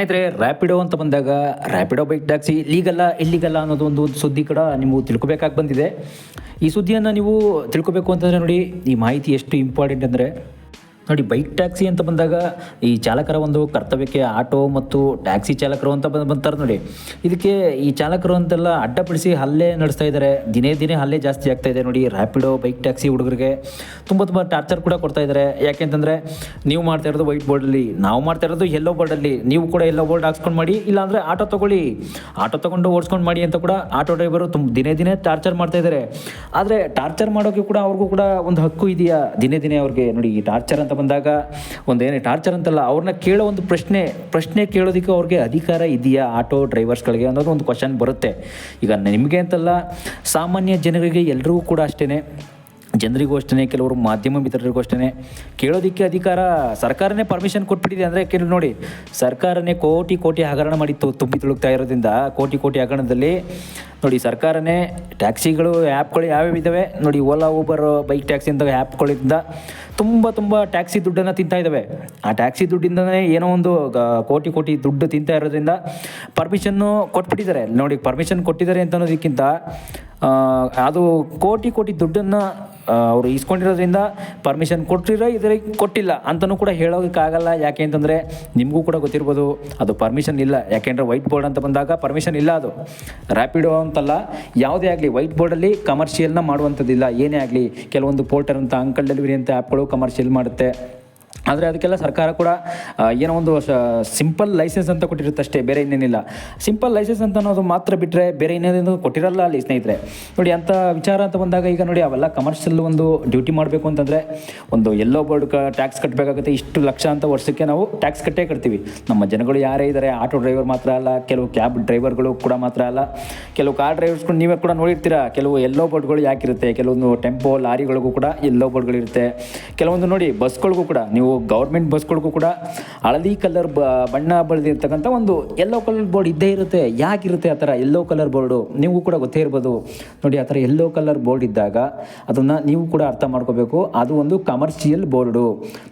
ಸ್ನೇಹಿತರೆ ರ್ಯಾಪಿಡೋ ಅಂತ ಬಂದಾಗ ರ್ಯಾಪಿಡೋ ಬೈಕ್ ಟ್ಯಾಕ್ಸಿ ಲೀಗಲ್ಲ ಇಲ್ಲಿಗಲ್ಲ ಅನ್ನೋದು ಒಂದು ಸುದ್ದಿ ಕೂಡ ನೀವು ತಿಳ್ಕೊಬೇಕಾಗಿ ಬಂದಿದೆ. ಈ ಸುದ್ದಿಯನ್ನು ನೀವು ತಿಳ್ಕೊಬೇಕು ಅಂತಂದರೆ ನೋಡಿ, ಈ ಮಾಹಿತಿ ಎಷ್ಟು ಇಂಪಾರ್ಟೆಂಟ್ ಅಂದರೆ ನೋಡಿ ಬೈಕ್ ಟ್ಯಾಕ್ಸಿ ಅಂತ ಬಂದಾಗ ಈ ಚಾಲಕರ ಒಂದು ಕರ್ತವ್ಯಕ್ಕೆ ಆಟೋ ಮತ್ತು ಟ್ಯಾಕ್ಸಿ ಚಾಲಕರು ಅಂತ ಬಂದು ಬಂತಾರೆ ನೋಡಿ. ಇದಕ್ಕೆ ಈ ಚಾಲಕರು ಅಂತೆಲ್ಲ ಅಡ್ಡಪಡಿಸಿ ಹಲ್ಲೆ ನಡೆಸ್ತಾ ಇದ್ದಾರೆ. ದಿನೇ ದಿನೇ ಹಲ್ಲೆ ಜಾಸ್ತಿ ಆಗ್ತಾ ಇದೆ ನೋಡಿ ರ್ಯಾಪಿಡೋ ಬೈಕ್ ಟ್ಯಾಕ್ಸಿ ಹುಡುಗರಿಗೆ. ತುಂಬ ತುಂಬ ಟಾರ್ಚರ್ ಕೂಡ ಕೊಡ್ತಾ ಇದ್ದಾರೆ. ಯಾಕೆಂತಂದರೆ ನೀವು ಮಾಡ್ತಾ ಇರೋದು ವೈಟ್ ಬೋರ್ಡಲ್ಲಿ ನಾವು ಮಾಡ್ತಾ ಇರೋದು ಎಲ್ಲೋ ಬೋರ್ಡಲ್ಲಿ ನೀವು ಕೂಡ ಎಲ್ಲೋ ಬೋರ್ಡ್ ಹಾಕ್ಸ್ಕೊಂಡು ಮಾಡಿ, ಇಲ್ಲಾಂದರೆ ಆಟೋ ತೊಗೊಳ್ಳಿ. ಆಟೋ ತೊಗೊಂಡು ಓಡಿಸ್ಕೊಂಡು ಮಾಡಿ ಅಂತ ಕೂಡ ಆಟೋ ಡ್ರೈವರು ತುಂಬ ದಿನೇ ದಿನೇ ಟಾರ್ಚರ್ ಮಾಡ್ತಾ ಇದ್ದಾರೆ. ಆದರೆ ಟಾರ್ಚರ್ ಮಾಡೋಕ್ಕೆ ಕೂಡ ಅವ್ರಿಗೂ ಕೂಡ ಒಂದು ಹಕ್ಕು ಇದೆಯಾ? ದಿನೇ ದಿನೇ ಅವ್ರಿಗೆ ನೋಡಿ, ಈ ಟಾರ್ಚರ್ ಅಂತ ಬಂದಾಗ ಒಂದು ಏನೇ ಟಾರ್ಚರ್ ಅಂತಲ್ಲ, ಅವ್ರನ್ನ ಕೇಳೋ ಒಂದು ಪ್ರಶ್ನೆ ಪ್ರಶ್ನೆ ಕೇಳೋದಕ್ಕೆ ಅವ್ರಿಗೆ ಅಧಿಕಾರ ಇದೆಯಾ ಆಟೋ ಡ್ರೈವರ್ಸ್ಗಳಿಗೆ ಅನ್ನೋದು ಒಂದು ಕ್ವಶನ್ ಬರುತ್ತೆ. ಈಗ ನಿಮಗೆ ಅಂತಲ್ಲ, ಸಾಮಾನ್ಯ ಜನರಿಗೆ ಎಲ್ರಿಗೂ ಕೂಡ ಅಷ್ಟೇ ಜನರಿಗೂ ಅಷ್ಟೇ ಕೆಲವರು ಮಾಧ್ಯಮ ಮಿತ್ರರಿಗೂ ಅಷ್ಟೇ ಕೇಳೋದಕ್ಕೆ ಅಧಿಕಾರ ಸರ್ಕಾರನೇ ಪರ್ಮಿಷನ್ ಕೊಟ್ಬಿಟ್ಟಿದೆ ಅಂದರೆ ಕೇಳಿ ನೋಡಿ. ಸರ್ಕಾರನೇ ಕೋಟಿ ಕೋಟಿ ಹಗರಣ ಮಾಡಿತ್ತು ತುಂಬಿ ತುಳುಕ್ತಾ ಇರೋದ್ರಿಂದ ಕೋಟಿ ಕೋಟಿ ಹಗರಣದಲ್ಲಿ ನೋಡಿ ಸರ್ಕಾರನೇ ಟ್ಯಾಕ್ಸಿಗಳು, ಆ್ಯಪ್ಗಳು ಯಾವ್ಯಾವ ಇದ್ದಾವೆ ನೋಡಿ ಓಲಾ, ಊಬರ್, ಬೈಕ್ ಟ್ಯಾಕ್ಸಿ ಅಂತ ಆ್ಯಪ್ಗಳಿಂದ ತುಂಬ ತುಂಬ ಟ್ಯಾಕ್ಸಿ ದುಡ್ಡನ್ನು ತಿಂತಾ ಇದ್ದಾವೆ ಆ ಟ್ಯಾಕ್ಸಿ ದುಡ್ಡಿಂದನೇ ಏನೋ ಒಂದು ಕೋಟಿ ಕೋಟಿ ದುಡ್ಡು ತಿಂತಾ ಇರೋದ್ರಿಂದ ಪರ್ಮಿಷನ್ನು ಕೊಟ್ಬಿಟ್ಟಿದ್ದಾರೆ. ನೋಡಿ ಪರ್ಮಿಷನ್ ಕೊಟ್ಟಿದ್ದಾರೆ ಅಂತ ಅನ್ನೋದಕ್ಕಿಂತ ಅದು ಕೋಟಿ ಕೋಟಿ ದುಡ್ಡನ್ನು ಅವರು ಇಸ್ಕೊಂಡಿರೋದ್ರಿಂದ ಪರ್ಮಿಷನ್ ಕೊಟ್ಟಿರೋ ಇದರಿಗೆ ಕೊಟ್ಟಿಲ್ಲ ಅಂತಲೂ ಕೂಡ ಹೇಳೋದಕ್ಕಾಗಲ್ಲ. ಯಾಕೆ ಅಂತಂದರೆ ನಿಮಗೂ ಕೂಡ ಗೊತ್ತಿರ್ಬೋದು, ಅದು ಪರ್ಮಿಷನ್ ಇಲ್ಲ. ಯಾಕೆಂದರೆ ವೈಟ್ ಬೋರ್ಡ್ ಅಂತ ಬಂದಾಗ ಪರ್ಮಿಷನ್ ಇಲ್ಲ ಅದು. ರ್ಯಾಪಿಡೋ ಅಂತಲ್ಲ, ಯಾವುದೇ ಆಗಲಿ ವೈಟ್ ಬೋರ್ಡಲ್ಲಿ ಕಮರ್ಷಿಯಲ್ನ ಮಾಡುವಂಥದ್ದಿಲ್ಲ. ಏನೇ ಆಗಲಿ, ಕೆಲವೊಂದು ಪೋರ್ಟರ್ ಅಂತ ಅಂಕಲ್ ಡೆಲಿವರಿ ಅಂತ ಆ್ಯಪ್ಗಳು ಕಮರ್ಷಿಯಲ್ ಮಾಡುತ್ತೆ. ಆದರೆ ಅದಕ್ಕೆಲ್ಲ ಸರ್ಕಾರ ಕೂಡ ಏನೋ ಒಂದು ಸಿಂಪಲ್ ಲೈಸೆನ್ಸ್ ಅಂತ ಕೊಟ್ಟಿರುತ್ತೆ ಅಷ್ಟೇ, ಬೇರೆ ಇನ್ನೇನಿಲ್ಲ. ಸಿಂಪಲ್ ಲೈಸೆನ್ಸ್ ಅಂತ ಅನ್ನೋದು ಮಾತ್ರ ಬಿಟ್ಟರೆ ಬೇರೆ ಇನ್ನೇನೇನು ಕೊಟ್ಟಿರಲ್ಲ ಅಲ್ಲಿ ಸ್ನೇಹಿತರೆ. ನೋಡಿ ಅಂಥ ವಿಚಾರ ಅಂತ ಬಂದಾಗ ಈಗ ನೋಡಿ, ಅವೆಲ್ಲ ಕಮರ್ಷಿಯಲ್ ಒಂದು ಡ್ಯೂಟಿ ಮಾಡಬೇಕು ಅಂತಂದರೆ, ಒಂದು ಎಲ್ಲೋ ಬೋರ್ಡ್ ಟ್ಯಾಕ್ಸ್ ಕಟ್ಟಬೇಕಾಗುತ್ತೆ ಇಷ್ಟು ಲಕ್ಷ ಅಂತ ವರ್ಷಕ್ಕೆ ನಾವು ಟ್ಯಾಕ್ಸ್ ಕಟ್ಟೇ ಕಟ್ತೀವಿ. ನಮ್ಮ ಜನಗಳು ಯಾರೇ ಇದ್ದಾರೆ ಆಟೋ ಡ್ರೈವರ್ ಮಾತ್ರ ಅಲ್ಲ, ಕೆಲವು ಕ್ಯಾಬ್ ಡ್ರೈವರ್ಗಳು ಕೂಡ ಮಾತ್ರ ಅಲ್ಲ. ಕೆಲವು ಕಾರ್ ಡ್ರೈವರ್ಸ್ಗಳು ನೀವೇ ಕೂಡ ನೋಡಿರ್ತೀರಾ, ಕೆಲವು ಎಲ್ಲೋ ಬೋರ್ಡ್ಗಳು ಯಾಕಿರುತ್ತೆ, ಕೆಲವೊಂದು ಟೆಂಪೋ ಲಾರಿಗಳಿಗೂ ಕೂಡ ಎಲ್ಲೋ ಬೋರ್ಡ್ಗಳಿರುತ್ತೆ ಕೆಲವೊಂದು ನೋಡಿ ಬಸ್ಗಳಿಗೂ ಕೂಡ ನೀವು ಗೌರ್ಮೆಂಟ್ ಬಸ್ಗಳಿಗೂ ಕೂಡ ಹಳದಿ ಕಲರ್ ಬಣ್ಣ ಬಳದಿರ್ತಕ್ಕಂಥ ಒಂದು ಎಲ್ಲೋ ಕಲರ್ ಬೋರ್ಡ್ ಇದ್ದೇ ಇರುತ್ತೆ. ಯಾಕಿರುತ್ತೆ ಆ ಥರ ಎಲ್ಲೋ ಕಲರ್ ಬೋರ್ಡು ನೀವು ಕೂಡ ಗೊತ್ತೇ ಇರ್ಬೋದು. ನೋಡಿ, ಆ ಥರ ಎಲ್ಲೋ ಕಲರ್ ಬೋರ್ಡ್ ಇದ್ದಾಗ ಅದನ್ನು ನೀವು ಕೂಡ ಅರ್ಥ ಮಾಡ್ಕೋಬೇಕು. ಅದು ಒಂದು ಕಮರ್ಷಿಯಲ್ ಬೋರ್ಡು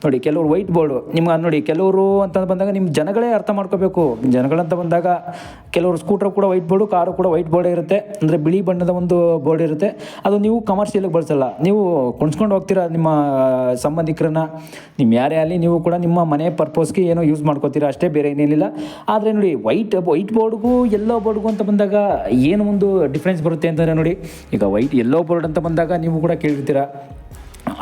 ನೋಡಿ, ಕೆಲವರು ವೈಟ್ ಬೋರ್ಡು ನಿಮ್ಗೆ ನೋಡಿ, ಕೆಲವರು ಅಂತ ಬಂದಾಗ ನಿಮ್ಮ ಜನಗಳೇ ಅರ್ಥ ಮಾಡ್ಕೋಬೇಕು. ಜನಗಳಂತ ಬಂದಾಗ ಕೆಲವರು ಸ್ಕೂಟರ್ ಕೂಡ ವೈಟ್ ಬೋರ್ಡು ಕಾರು ಕೂಡ ವೈಟ್ ಬೋರ್ಡೇ ಇರುತ್ತೆ. ಅಂದರೆ ಬಿಳಿ ಬಣ್ಣದ ಒಂದು ಬೋರ್ಡ್ ಇರುತ್ತೆ. ಅದು ನೀವು ಕಮರ್ಷಿಯಲ್ಗೆ ಬಳಸಲ್ಲ. ನೀವು ಕೊಂಡ್ಸ್ಕೊಂಡು ಹೋಗ್ತೀರಾ ನಿಮ್ಮ ಸಂಬಂಧಿಕರನ್ನ? ನಿಮ್ಮ ಯಾರೇ ಆಗಲಿ ನೀವು ಕೂಡ ನಿಮ್ಮ ಮನೆ ಪರ್ಪೋಸ್ಗೆ ಏನೋ ಯೂಸ್ ಮಾಡ್ಕೋತೀರಾ? ಅಷ್ಟೇ ಬೇರೆ ಏನೇನಿಲ್ಲ ಆದರೆ ನೋಡಿ ವೈಟ್ ವೈಟ್ ಬೋರ್ಡ್ಗೂ ಎಲ್ಲೋ ಬೋರ್ಡ್ಗೂ ಅಂತ ಬಂದಾಗ ಏನು ಒಂದು ಡಿಫ್ರೆನ್ಸ್ ಬರುತ್ತೆ ಅಂತಂದರೆ ನೋಡಿ, ಈಗ ವೈಟ್ ಎಲ್ಲೋ ಬೋರ್ಡ್ ಅಂತ ಬಂದಾಗ ನೀವು ಕೂಡ ಕೇಳಿರ್ತೀರಾ.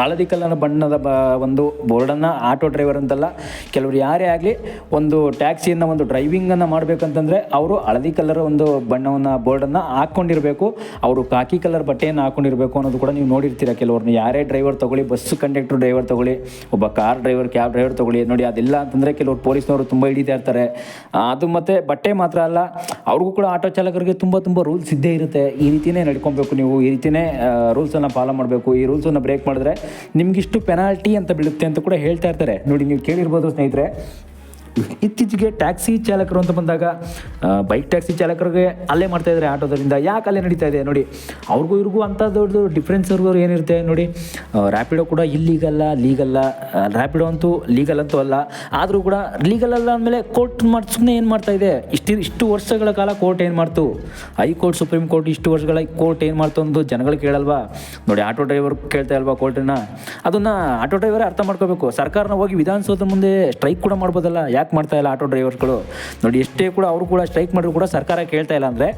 ಹಳದಿ ಕಲರ್ ಬಣ್ಣದ ಬ, ಒಂದು ಬೋರ್ಡನ್ನು ಆಟೋ ಡ್ರೈವರ್ ಅಂತಲ್ಲ, ಕೆಲವರು ಯಾರೇ ಆಗಲಿ ಒಂದು ಟ್ಯಾಕ್ಸಿಯನ್ನು ಒಂದು ಡ್ರೈವಿಂಗನ್ನು ಮಾಡಬೇಕಂತಂದರೆ ಅವರು ಹಳದಿ ಕಲರ್ ಒಂದು ಬಣ್ಣವನ್ನು ಬೋರ್ಡನ್ನು ಹಾಕ್ಕೊಂಡಿರಬೇಕು ಅವರು ಕಾಕಿ ಕಲರ್ ಬಟ್ಟೆಯನ್ನು ಹಾಕ್ಕೊಂಡಿರಬೇಕು ಅನ್ನೋದು ಕೂಡ ನೀವು ನೋಡಿರ್ತೀರ. ಕೆಲವ್ರನ್ನ ಯಾರೇ ಡ್ರೈವರ್ ತೊಗೊಳ್ಳಿ ಬಸ್ ಕಂಡಕ್ಟರ್ ಡ್ರೈವರ್ ತೊಗೊಳ್ಳಿ, ಒಬ್ಬ ಕಾರ್ ಡ್ರೈವರ್ ಕ್ಯಾಬ್ ಡ್ರೈವರ್ ತೊಗೊಳ್ಳಿ, ನೋಡಿ ಅದೆಲ್ಲ ಅಂತಂದರೆ ಕೆಲವರು ಪೊಲೀಸ್ನವರು ತುಂಬ ಹಿಡಿತಾ ಇರ್ತಾರೆ. ಅದು ಮತ್ತು ಬಟ್ಟೆ ಮಾತ್ರ ಅಲ್ಲ, ಅವ್ರಿಗೂ ಕೂಡ ಆಟೋ ಚಾಲಕರಿಗೆ ತುಂಬ ತುಂಬ ರೂಲ್ಸ್ ಇದ್ದೇ ಇರುತ್ತೆ. ಈ ರೀತಿಯೇ ನಡ್ಕೊಬೇಕು ನೀವು, ಈ ರೀತಿಯೇ ರೂಲ್ಸನ್ನು ಫಾಲೋ ಮಾಡಬೇಕು. ಈ ರೂಲ್ಸನ್ನು ಬ್ರೇಕ್ ಮಾಡಿದ್ರೆ ನಿಮಗಿಷ್ಟು ಪೆನಾಲ್ಟಿ ಅಂತ ಬೀಳುತ್ತೆ ಅಂತ ಕೂಡ ಹೇಳ್ತಾ ಇರ್ತಾರೆ. ನೋಡಿ ನೀವು ಕೇಳಿರ್ಬೋದು ಸ್ನೇಹಿತರೆ. ಇತ್ತೀಚೆಗೆ ಟ್ಯಾಕ್ಸಿ ಚಾಲಕರು ಅಂತ ಬಂದಾಗ ಬೈಕ್ ಟ್ಯಾಕ್ಸಿ ಚಾಲಕರಿಗೆ ಅಲ್ಲೇ ಮಾಡ್ತಾ ಇದ್ದಾರೆ ಆಟೋದರಿಂದ ಯಾಕೆ ಅಲ್ಲೇ ನಡೀತಾ ಇದೆ ನೋಡಿ, ಅವ್ರಿಗೂ ಇವ್ರಿಗೂ ಅಂಥ ದೊಡ್ಡ ಡಿಫ್ರೆನ್ಸ್ ಅವ್ರಿಗೂ ಏನಿರುತ್ತೆ ನೋಡಿ ರ್ಯಾಪಿಡೋ ಕೂಡ ಇಲ್ಲೀಗಲ್ಲ ಲೀಗಲ್ಲ ರ್ಯಾಪಿಡೋ ಅಂತೂ ಲೀಗಲ್ ಅಂತೂ ಅಲ್ಲ. ಆದರೂ ಕೂಡ ಲೀಗಲ್ ಅಲ್ಲ ಅಂದಮೇಲೆ ಕೋರ್ಟ್ ಮಾಡಿ ಸುಮ್ಮನೆ ಏನು ಮಾಡ್ತಾ ಇದೆ? ಇಷ್ಟು ಇಷ್ಟು ವರ್ಷಗಳ ಕಾಲ ಕೋರ್ಟ್ ಏನು ಮಾಡ್ತು? ಹೈಕೋರ್ಟ್ ಸುಪ್ರೀಂ ಕೋರ್ಟ್ ಇಷ್ಟು ವರ್ಷಗಳ ಕೋರ್ಟ್ ಏನು ಮಾಡ್ತು ಅಂದು ಜನಗಳು ಕೇಳಲ್ವಾ? ನೋಡಿ, ಆಟೋ ಡ್ರೈವರ್ ಕೇಳ್ತಾ ಇಲ್ವಾ ಕೋರ್ಟನ್ನು ಅದನ್ನು ಆಟೋ ಡ್ರೈವರೇ ಅರ್ಥ ಮಾಡ್ಕೋಬೇಕು. ಸರ್ಕಾರನ ಹೋಗಿ ವಿಧಾನಸೌಧದ ಮುಂದೆ ಸ್ಟ್ರೈಕ್ ಕೂಡ ಮಾಡ್ಬೋದಲ್ಲ. ಯಾಕೆ ಮಾಡ್ತಾ ಇಲ್ಲ ಆಟೋ ಡ್ರೈವರ್ಗಳು ನೋಡಿ, ಎಷ್ಟೇ ಕೂಡ ಅವರು ಕೂಡ ಸ್ಟ್ರೈಕ್ ಮಾಡಿದ್ರು ಕೂಡ ಸರ್ಕಾರ ಕೇಳ್ತಾ ಇಲ್ಲ ಅಂದರೆ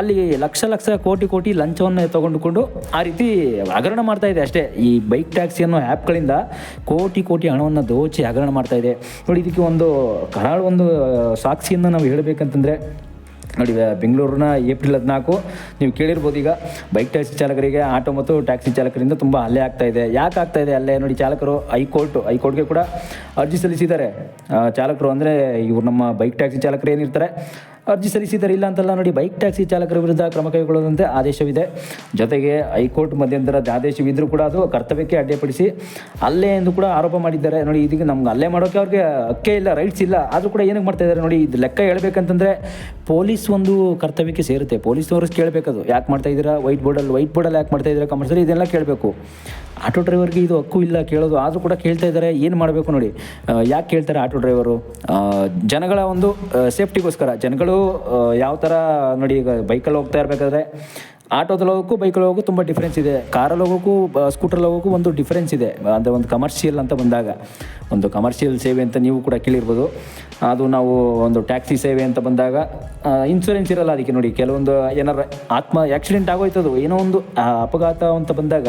ಅಲ್ಲಿ ಲಕ್ಷ ಲಕ್ಷ ಕೋಟಿ ಕೋಟಿ ಲಂಚವನ್ನು ತಗೊಂಡುಕೊಂಡು ಆ ರೀತಿ ಹಗರಣ ಮಾಡ್ತಾ ಇದೆ ಅಷ್ಟೇ. ಈ ಬೈಕ್ ಟ್ಯಾಕ್ಸಿ ಅನ್ನೋ ಆ್ಯಪ್ಗಳಿಂದ ಕೋಟಿ ಕೋಟಿ ಹಣವನ್ನು ದೋಚಿ ಹಗರಣ ಮಾಡ್ತಾ ಇದೆ. ನೋಡಿ, ಇದಕ್ಕೆ ಒಂದು ಕರಾಳ ಒಂದು ಸಾಕ್ಷಿಯನ್ನು ನಾವು ಹೇಳಬೇಕಂತಂದರೆ ನೋಡಿ ಬೆಂಗಳೂರಿನ ಏಪ್ರಿಲ್ ಹದಿನಾಲ್ಕು. ನೀವು ಕೇಳಿರ್ಬೋದು ಈಗ ಬೈಕ್ ಟ್ಯಾಕ್ಸಿ ಚಾಲಕರಿಗೆ, ಆಟೋ ಮತ್ತು ಟ್ಯಾಕ್ಸಿ ಚಾಲಕರಿಂದ ತುಂಬ ಹಲ್ಲೆ ಆಗ್ತಾ ಇದೆ. ಯಾಕೆ ಆಗ್ತಾ ಇದೆ ಅಲ್ಲೇ ನೋಡಿ ಚಾಲಕರು, ಹೈಕೋರ್ಟ್, ಹೈಕೋರ್ಟ್ಗೆ ಕೂಡ ಅರ್ಜಿ ಸಲ್ಲಿಸಿದ್ದಾರೆ. ಚಾಲಕರು ಅಂದರೆ ಇವರು ನಮ್ಮ ಬೈಕ್ ಟ್ಯಾಕ್ಸಿ ಚಾಲಕರು ಏನಿರ್ತಾರೆ? ಅರ್ಜಿ ಸಲ್ಲಿಸಿದರೆ ಇಲ್ಲ ಅಂತಲ್ಲ ನೋಡಿ ಬೈಕ್ ಟ್ಯಾಕ್ಸಿ ಚಾಲಕರ ವಿರುದ್ಧ ಕ್ರಮ ಕೈಗೊಳ್ಳುವಂತೆ ಆದೇಶವಿದೆ. ಜೊತೆಗೆ ಹೈಕೋರ್ಟ್ ಮಧ್ಯಂತರದ ಆದೇಶವಿದ್ದರೂ ಕೂಡ ಅದು ಕರ್ತವ್ಯಕ್ಕೆ ಅಡ್ಡಿಪಡಿಸಿ ಅಲ್ಲೇ ಎಂದು ಕೂಡ ಆರೋಪ ಮಾಡಿದ್ದಾರೆ. ನೋಡಿ, ಇದೀಗ ನಮ್ಗೆ ಅಲ್ಲೇ ಮಾಡೋಕೆ ಅವ್ರಿಗೆ ಹಕ್ಕೇ ಇಲ್ಲ ರೈಟ್ಸ್ ಇಲ್ಲ. ಆದರೂ ಕೂಡ ಏನಕ್ಕೆ ಮಾಡ್ತಾ ಇದ್ದಾರೆ ನೋಡಿ, ಇದು ಲೆಕ್ಕ ಹೇಳ್ಬೇಕಂತಂದರೆ ಪೊಲೀಸ್ ಒಂದು ಕರ್ತವ್ಯಕ್ಕೆ ಸೇರುತ್ತೆ. ಪೊಲೀಸ್ನವರು ಕೇಳಬೇಕದು ಯಾಕೆ ಮಾಡ್ತಾ ಇದ್ದೀರಾ? ವೈಟ್ ಬೋರ್ಡಲ್ಲಿ ವೈಟ್ ಬೋರ್ಡಲ್ಲಿ ಯಾಕೆ ಮಾಡ್ತಾ ಇದ್ದೀರಾ ಕಮರ್ಸಲ್ಲಿ ಇದೆಲ್ಲ ಕೇಳಬೇಕು. ಆಟೋ ಡ್ರೈವರ್ಗೆ ಇದು ಹಕ್ಕು ಇಲ್ಲ ಕೇಳೋದು. ಆದರೂ ಕೂಡ ಕೇಳ್ತಾ ಇದ್ದಾರೆ, ಏನು ಮಾಡಬೇಕು ನೋಡಿ. ಯಾಕೆ ಕೇಳ್ತಾರೆ ಆಟೋ ಡ್ರೈವರು ಜನಗಳ ಒಂದು ಸೇಫ್ಟಿಗೋಸ್ಕರ ಜನಗಳು ಆ, ಯಾವ ಥರ ನೋಡಿ ಈಗ ಬೈಕಲ್ಲಿ ಹೋಗ್ತಾ ಇರಬೇಕಾದ್ರೆ ಆಟೋದಲ್ಲಿ ಹೋಗೋಕ್ಕೂ ಬೈಕಲ್ಲಿ ಹೋಗೋಕ್ಕೂ ತುಂಬ ಡಿಫ್ರೆನ್ಸ್ ಇದೆ. ಕಾರಲ್ಲಿ ಹೋಗೋಕ್ಕೂ ಸ್ಕೂಟ್ರಲ್ಲಿ ಹೋಗೋಕ್ಕೂ ಒಂದು ಡಿಫ್ರೆನ್ಸ್ ಇದೆ. ಅಂದರೆ ಒಂದು ಕಮರ್ಷಿಯಲ್ ಅಂತ ಬಂದಾಗ ಒಂದು ಕಮರ್ಷಿಯಲ್ ಸೇವೆ ಅಂತ ನೀವು ಕೂಡ ಕೇಳಿರ್ಬೋದು. ಅದು ನಾವು ಒಂದು ಟ್ಯಾಕ್ಸಿ ಸೇವೆ ಅಂತ ಬಂದಾಗ ಇನ್ಶೂರೆನ್ಸ್ ಇರಲ್ಲ ಅದಕ್ಕೆ ನೋಡಿ. ಕೆಲವೊಂದು ಏನಾರು ಆತ್ಮ ಆಕ್ಸಿಡೆಂಟ್ ಆಗೋಯ್ತದು ಏನೋ ಒಂದು ಅಪಘಾತ ಅಂತ ಬಂದಾಗ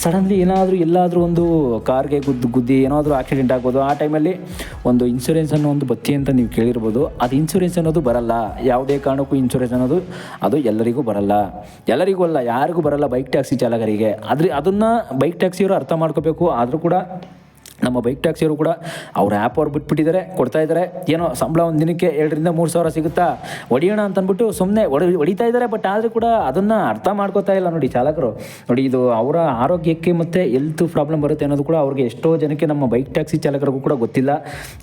ಸಡನ್ಲಿ ಏನಾದರೂ ಎಲ್ಲಾದರೂ ಒಂದು ಕಾರ್ಗೆ ಗುದ್ದು ಗುದ್ದಿ ಏನಾದರೂ ಆಕ್ಸಿಡೆಂಟ್ ಆಗ್ಬೋದು, ಆ ಟೈಮಲ್ಲಿ ಒಂದು ಇನ್ಸೂರೆನ್ಸ್ ಅನ್ನೋ ಒಂದು ಬತ್ತಿ ಅಂತ ನೀವು ಕೇಳಿರ್ಬೋದು. ಅದು ಇನ್ಸೂರೆನ್ಸ್ ಅನ್ನೋದು ಬರಲ್ಲ. ಯಾವುದೇ ಕಾರಣಕ್ಕೂ ಇನ್ಸೂರೆನ್ಸ್ ಅನ್ನೋದು ಅದು ಎಲ್ಲರಿಗೂ ಬರಲ್ಲ. ಎಲ್ಲರಿಗೂ ಅಲ್ಲ, ಯಾರಿಗೂ ಬರಲ್ಲ ಬೈಕ್ ಟ್ಯಾಕ್ಸಿ ಚಾಲಕರಿಗೆ. ಆದರೆ ಅದನ್ನು ಬೈಕ್ ಟ್ಯಾಕ್ಸಿಯವರು ಅರ್ಥ ಮಾಡ್ಕೋಬೇಕು. ಆದರೂ ಕೂಡ ನಮ್ಮ ಬೈಕ್ ಟ್ಯಾಕ್ಸಿಯವರು ಕೂಡ ಅವ್ರ ಆ್ಯಪ್ ಅವ್ರು ಬಿಟ್ಬಿಟ್ಟಿದ್ದಾರೆ, ಕೊಡ್ತಾ ಇದ್ದಾರೆ. ಏನೋ ಸಂಬಳ ಒಂದು ದಿನಕ್ಕೆ ಎರಡರಿಂದ ಮೂರು ಸಾವಿರ ಸಿಗುತ್ತಾ? ಹೊಡಿಯೋಣ ಅಂತ ಅಂದ್ಬಿಟ್ಟು ಸುಮ್ಮನೆ ಹೊಡಿ ಹೊಡಿತಾ ಇದ್ದಾರೆ ಬಟ್ ಆದರೂ ಕೂಡ ಅದನ್ನು ಅರ್ಥ ಮಾಡ್ಕೋತಾ ಇಲ್ಲ ನೋಡಿ ಚಾಲಕರು. ನೋಡಿ ಇದು ಅವರ ಆರೋಗ್ಯಕ್ಕೆ ಮತ್ತು ಎಲ್ತ್ ಪ್ರಾಬ್ಲಮ್ ಬರುತ್ತೆ ಅನ್ನೋದು ಕೂಡ ಅವ್ರಿಗೆ ಎಷ್ಟೋ ಜನಕ್ಕೆ ನಮ್ಮ ಬೈಕ್ ಟ್ಯಾಕ್ಸಿ ಚಾಲಕರಿಗೂ ಕೂಡ ಗೊತ್ತಿಲ್ಲ.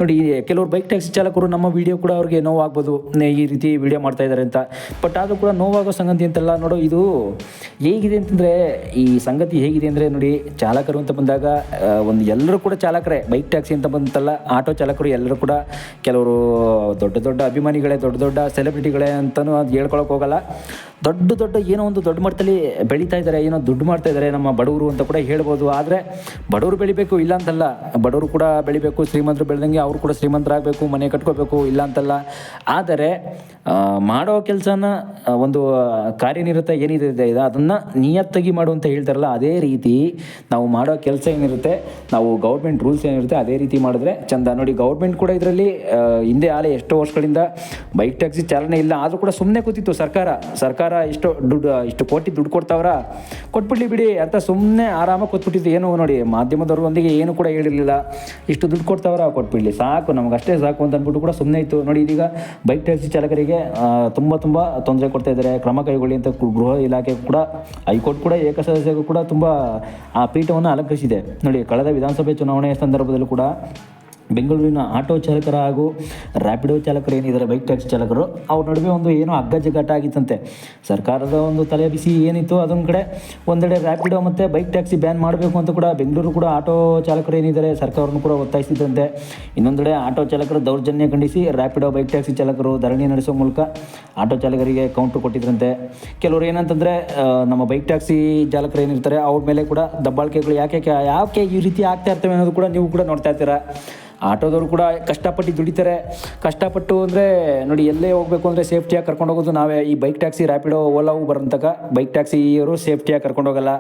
ನೋಡಿ, ಕೆಲವರು ಬೈಕ್ ಟ್ಯಾಕ್ಸಿ ಚಾಲಕರು ನಮ್ಮ ವಿಡಿಯೋ ಕೂಡ ಅವ್ರಿಗೆ ನೋವಾಗ್ಬೋದು ಈ ರೀತಿ ವಿಡಿಯೋ ಮಾಡ್ತಾ ಇದ್ದಾರೆ ಅಂತ. ಬಟ್ ಆದರೂ ಕೂಡ ನೋವಾಗೋ ಸಂಗತಿ ಅಂತೆಲ್ಲ ನೋಡು, ಇದು ಹೇಗಿದೆ ಅಂತಂದರೆ ಈ ಸಂಗತಿ ಹೇಗಿದೆ ಅಂದರೆ ನೋಡಿ, ಚಾಲಕರು ಅಂತ ಬಂದಾಗ ಒಂದು ಎಲ್ಲರೂ ಕೂಡ ಚಾಲಕರೇ ಬೈಕ್ ಟ್ಯಾಕ್ಸಿ ಅಂತ ಬಂತಲ್ಲ, ಆಟೋ ಚಾಲಕರು ಎಲ್ಲರೂ ಕೂಡ ಕೆಲವರು ದೊಡ್ಡ ದೊಡ್ಡ ಅಭಿಮಾನಿಗಳೇ, ದೊಡ್ಡ ದೊಡ್ಡ ಸೆಲೆಬ್ರಿಟಿಗಳೇ ಅಂತಲೂ ಅದು ಹೇಳ್ಕೊಳಕ್ಕೆ ಹೋಗಲ್ಲ. ದೊಡ್ಡ ದೊಡ್ಡ ಏನೋ ಒಂದು ದೊಡ್ಡ ಮಟ್ಟದಲ್ಲಿ ಬೆಳೀತಾ ಇದ್ದಾರೆ, ಏನೋ ದುಡ್ಡು ಮಾಡ್ತಾ ಇದ್ದಾರೆ ನಮ್ಮ ಬಡವರು ಅಂತ ಕೂಡ ಹೇಳ್ಬೋದು. ಆದರೆ ಬಡವರು ಬೆಳಿಬೇಕು, ಇಲ್ಲ ಅಂತಲ್ಲ, ಬಡವರು ಕೂಡ ಬೆಳಿಬೇಕು, ಶ್ರೀಮಂತರು ಬೆಳೆದಂಗೆ ಅವರು ಕೂಡ ಶ್ರೀಮಂತರಾಗಬೇಕು, ಮನೆ ಕಟ್ಕೋಬೇಕು, ಇಲ್ಲ ಅಂತಲ್ಲ. ಆದರೆ ಮಾಡೋ ಕೆಲಸನ ಒಂದು ಕಾರ್ಯನಿರತ ಏನಿದೆ ಇದೆ, ಅದನ್ನು ನಿಯತ್ತಾಗಿ ಮಾಡು ಅಂತ ಹೇಳ್ತಾರಲ್ಲ, ಅದೇ ರೀತಿ ನಾವು ಮಾಡೋ ಕೆಲಸ ಏನಿರುತ್ತೆ, ನಾವು ಗೌರ್ಮೆಂಟ್ ರೂಲ್ಸ್ ಏನಿರುತ್ತೆ, ಅದೇ ರೀತಿ ಮಾಡಿದ್ರೆ ಚಂದ. ನೋಡಿ ಗೌರ್ಮೆಂಟ್ ಕೂಡ ಇದರಲ್ಲಿ ಹಿಂದೆ ಆಲೆ ಎಷ್ಟೋ ವರ್ಷಗಳಿಂದ ಬೈಕ್ ಟ್ಯಾಕ್ಸಿ ಚಾಲನೆ ಇಲ್ಲ. ಆದರೂ ಕೂಡ ಸುಮ್ಮನೆ ಕೂತಿತ್ತು ಸರ್ಕಾರ. ಸರ್ಕಾರ ಇಷ್ಟು ದುಡ್ಡು, ಇಷ್ಟು ಕೋಟಿ ದುಡ್ಡು ಕೊಡ್ತಾವ್ರ? ಕೊಟ್ಬಿಡ್ಲಿ ಬಿಡಿ. ಅಂತ ಸುಮ್ಮನೆ ಆರಾಮಾಗಿ ಕೂತ್ಬಿಟ್ಟಿದ್ದು. ಏನು ನೋಡಿ, ಮಾಧ್ಯಮದವ್ರೊಂದಿಗೆ ಏನು ಕೂಡ ಹೇಳಿರಲಿಲ್ಲ. ಇಷ್ಟು ದುಡ್ಡು ಕೊಡ್ತಾವ್ರ? ಕೊಟ್ಬಿಡ್ಲಿ. ಸಾಕು, ನಮಗಷ್ಟೇ ಸಾಕು ಅಂತ ಅಂದ್ಬಿಟ್ಟು ಕೂಡ ಸುಮ್ಮನೆ ಇತ್ತು. ನೋಡಿ, ಇದೀಗ ಬೈಕ್ ಟ್ಯಾಕ್ಸಿ ಚಾಲಕರಿಗೆ ತುಂಬ ತುಂಬ ತೊಂದರೆ ಕೊಡ್ತಾ ಇದ್ದಾರೆ. ಕ್ರಮ ಕೈಗೊಳ್ಳಿ ಅಂತ ಗೃಹ ಇಲಾಖೆ ಕೂಡ, ಹೈಕೋರ್ಟ್ ಕೂಡ ಏಕಸದಸ್ಯಗೂ ಕೂಡ ತುಂಬ ಆ ಪೀಠವನ್ನು ಅಲಂಕರಿಸಿದೆ. ನೋಡಿ, ಕಳೆದ ವಿಧಾನಸಭೆ ಚುನಾವಣೆಯ ಸಂದರ್ಭದಲ್ಲೂ ಕೂಡ ಬೆಂಗಳೂರಿನ ಆಟೋ ಚಾಲಕರ ಹಾಗೂ ರ್ಯಾಪಿಡೋ ಚಾಲಕರು ಏನಿದ್ದಾರೆ ಬೈಕ್ ಟ್ಯಾಕ್ಸಿ ಚಾಲಕರು, ಅವ್ರ ನಡುವೆ ಒಂದು ಏನೋ ಹಗ್ಗ ಆಗಿತ್ತಂತೆ ಸರ್ಕಾರದ ಒಂದು ತಲೆ ಬಿಸಿ ಏನಿತ್ತು, ಅದೊಂದು ಕಡೆ ಒಂದೆಡೆ ರ್ಯಾಪಿಡೋ ಮತ್ತು ಬೈಕ್ ಟ್ಯಾಕ್ಸಿ ಬ್ಯಾನ್ ಮಾಡಬೇಕು ಅಂತ ಕೂಡ ಬೆಂಗಳೂರು ಕೂಡ ಆಟೋ ಚಾಲಕರು ಏನಿದ್ದಾರೆ, ಸರ್ಕಾರವನ್ನು ಕೂಡ ಒತ್ತಾಯಿಸಿದಂತೆ ಇನ್ನೊಂದೆಡೆ ಆಟೋ ಚಾಲಕರು ದೌರ್ಜನ್ಯ ಖಂಡಿಸಿ ರ್ಯಾಪಿಡೋ ಬೈಕ್ ಟ್ಯಾಕ್ಸಿ ಚಾಲಕರು ಧರಣಿ ನಡೆಸೋ ಮೂಲಕ ಆಟೋ ಚಾಲಕರಿಗೆ ಕೌಂಟ್ರ್ ಕೊಟ್ಟಿದ್ರಂತೆ. ಕೆಲವರು ಏನಂತಂದರೆ ನಮ್ಮ ಬೈಕ್ ಟ್ಯಾಕ್ಸಿ ಚಾಲಕರು ಏನಿರ್ತಾರೆ, ಅವ್ರ ಮೇಲೆ ಕೂಡ ದಬ್ಬಾಳಿಕೆಗಳು ಯಾಕೆ ಯಾಕೆ ಈ ರೀತಿ ಆಗ್ತಾ ಇರ್ತವೆ ಅನ್ನೋದು ಕೂಡ ನೀವು ಕೂಡ ನೋಡ್ತಾ ಇರ್ತೀರಾ. ಆಟೋದವರು ಕೂಡ ಕಷ್ಟಪಟ್ಟು ದುಡಿತಾರೆ. ಕಷ್ಟಪಟ್ಟು ಅಂದರೆ ನೋಡಿ ಎಲ್ಲೇ ಹೋಗಬೇಕು ಅಂದರೆ ಸೇಫ್ಟಿಯಾಗಿ ಕರ್ಕೊಂಡು ಹೋಗೋದು ನಾವೇ. ಈ bike taxi Rapido Ola, Uber ಅಂತಕ bike ಟ್ಯಾಕ್ಸಿಯವರು ಸೇಫ್ಟಿಯಾಗಿ ಕರ್ಕೊಂಡು ಹೋಗಲ್ಲ.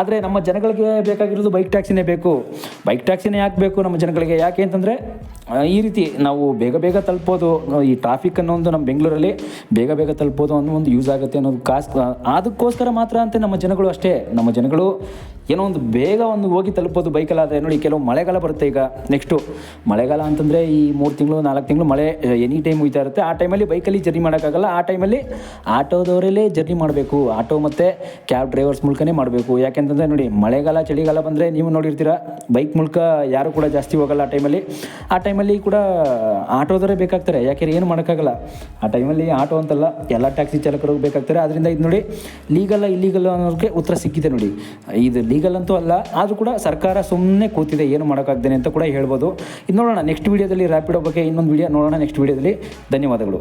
ಆದರೆ ನಮ್ಮ ಜನಗಳಿಗೆ ಬೇಕಾಗಿರೋದು ಬೈಕ್ ಟ್ಯಾಕ್ಸಿನೇ ಬೇಕು. ಬೈಕ್ ಟ್ಯಾಕ್ಸಿನೇ ಯಾಕೆ ಬೇಕು ನಮ್ಮ ಜನಗಳಿಗೆ? ಯಾಕೆ ಅಂತಂದರೆ ಈ ರೀತಿ ನಾವು ಬೇಗ ಬೇಗ ತಲುಪೋದು. ಈ ಟ್ರಾಫಿಕ್ ಅನ್ನೋ ಒಂದು ನಮ್ಮ ಬೆಂಗಳೂರಲ್ಲಿ ಬೇಗ ಬೇಗ ತಲುಪೋದು ಅನ್ನೋ ಒಂದು ಯೂಸ್ ಆಗುತ್ತೆ ಅನ್ನೋದು ಕಾಸ್ ಅದಕ್ಕೋಸ್ಕರ ಮಾತ್ರ ಅಂತ ನಮ್ಮ ಜನಗಳು ಅಷ್ಟೇ. ನಮ್ಮ ಜನಗಳು ಏನೋ ಒಂದು ಬೇಗ ಒಂದು ಹೋಗಿ ತಲುಪೋದು ಬೈಕಲ್ಲಾದರೆ. ನೋಡಿ, ಕೆಲವು ಮಳೆಗಾಲ ಬರುತ್ತೆ ಈಗ. ನೆಕ್ಸ್ಟು ಮಳೆಗಾಲ ಅಂತಂದರೆ ಈ ಮೂರು ತಿಂಗಳು, ನಾಲ್ಕು ತಿಂಗಳು ಮಳೆ ಎನಿ ಟೈಮ್ ಹೋಯ್ತಾ ಇರುತ್ತೆ. ಆ ಟೈಮಲ್ಲಿ ಬೈಕಲ್ಲಿ ಜರ್ನಿ ಮಾಡೋಕ್ಕಾಗಲ್ಲ. ಆ ಟೈಮಲ್ಲಿ ಆಟೋದವರಲ್ಲೇ ಜರ್ನಿ ಮಾಡಬೇಕು. ಆಟೋ ಮತ್ತು ಕ್ಯಾಬ್ ಡ್ರೈವರ್ಸ್ ಮೂಲಕನೇ ಮಾಡಬೇಕು. ಯಾಕೆಂತಂದರೆ ನೋಡಿ, ಮಳೆಗಾಲ, ಚಳಿಗಾಲ ಬಂದರೆ ನೀವು ನೋಡಿರ್ತೀರ ಬೈಕ್ ಮೂಲಕ ಯಾರು ಕೂಡ ಜಾಸ್ತಿ ಹೋಗಲ್ಲ ಆ ಟೈಮಲ್ಲಿ ಆ ಟೈಮಲ್ಲಿ ಕೂಡ ಆಟೋದವರೇ ಬೇಕಾಗ್ತಾರೆ. ಯಾಕೆಂದರೆ ಏನು ಮಾಡೋಕ್ಕಾಗಲ್ಲ. ಆ ಟೈಮಲ್ಲಿ ಆಟೋ ಅಂತಲ್ಲ, ಎಲ್ಲ ಟ್ಯಾಕ್ಸಿ ಚಾಲಕರು ಬೇಕಾಗ್ತಾರೆ. ಅದರಿಂದ ಇದು ನೋಡಿ ಲೀಗಲ್ಲ ಇಲ್ಲೀಗಲ್ಲ ಅನ್ನೋದಕ್ಕೆ ಉತ್ತರ ಸಿಕ್ಕಿದೆ ನೋಡಿ. ಇದು ಲೀಗಲ್ ಅಂತೂ ಅಲ್ಲ, ಆದರೂ ಕೂಡ ಸರ್ಕಾರ ಸುಮ್ಮನೆ ಕೂತಿದೆ, ಏನು ಮಾಡೋಕ್ಕಾಗ್ದೇನೆ ಅಂತ ಕೂಡ ಹೇಳ್ಬೋದು. ಇನ್ನು ನೋಡೋಣ ನೆಕ್ಸ್ಟ್ ವೀಡಿಯೋದಲ್ಲಿ ರ್ಯಾಪಿಡೋ ಬಗ್ಗೆ ಇನ್ನೊಂದು ವೀಡಿಯೋ ನೋಡೋಣ ನೆಕ್ಸ್ಟ್ ವೀಡಿಯೋದಲ್ಲಿ ಧನ್ಯವಾದಗಳು.